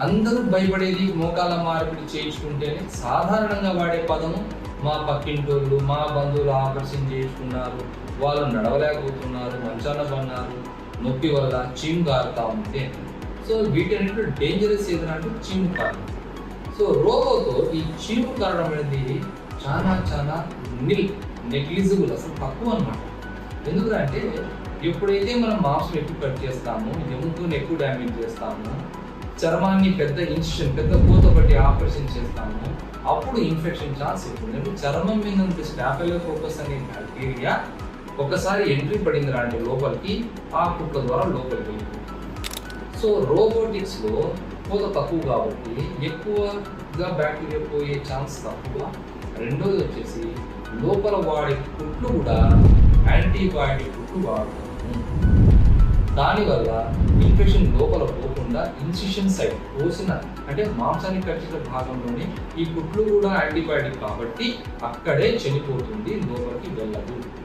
అందరూ భయపడేది మోకాల మార్పిడి చేయించుకుంటేనే సాధారణంగా వాడే పదము మా పక్కింటోళ్ళు మా బంధువులు ఆపరేషన్ చేసుకున్నారు వాళ్ళు నడవలేకపోతున్నారు మంచాన పన్నారు నొప్పి వల్ల చీము కారుతా ఉంటే. సో వీటన్నిటిలో డేంజరస్ ఏదైనా అంటే చీము కారణం సో రోగోతో ఈ చీము కారణం అనేది చాలా చాలా నిల్ నెగ్లిజిబుల్ అసలు తక్కువ అనమాట ఎందుకంటే ఎప్పుడైతే మనం మాంసం ఎక్కువ కట్ చేస్తామో ఎముకను ఎక్కువ డ్యామేజ్ చేస్తామో చర్మాన్ని పెద్ద ఇన్సిషన్ పెద్ద పూత పట్టి ఆపరేషన్ చేస్తాము. అప్పుడు ఇన్ఫెక్షన్ ఛాన్స్ ఎక్కువ. ఎందుకంటే చర్మం మీద ఉండే స్టాఫెలోకోకస్ అనే బ్యాక్టీరియా ఒకసారి ఎంట్రీ పడింది రాండి లోపలికి ఆ కుక్క ద్వారా లోపలికి వెళ్ళిపోతుంది సో రోబోటిక్స్లో పూత తక్కువ కాబట్టి ఎక్కువగా బ్యాక్టీరియా పోయే ఛాన్స్ తక్కువ. రెండోది వచ్చేసి లోపల వాడే కుట్లు కూడా యాంటీబయాటిక్ కుట్లు వాడుతాము. దానివల్ల ఇన్ఫెక్షన్ లోపల పోకుండా ఇన్సిషన్ సైడ్ కోసిన అంటే మాంసాన్ని కట్టిన భాగంలోనే ఈ కుట్లు కూడా యాంటీబయాటిక్ కాబట్టి అక్కడే చనిపోతుంది లోపలికి వెళ్ళదు.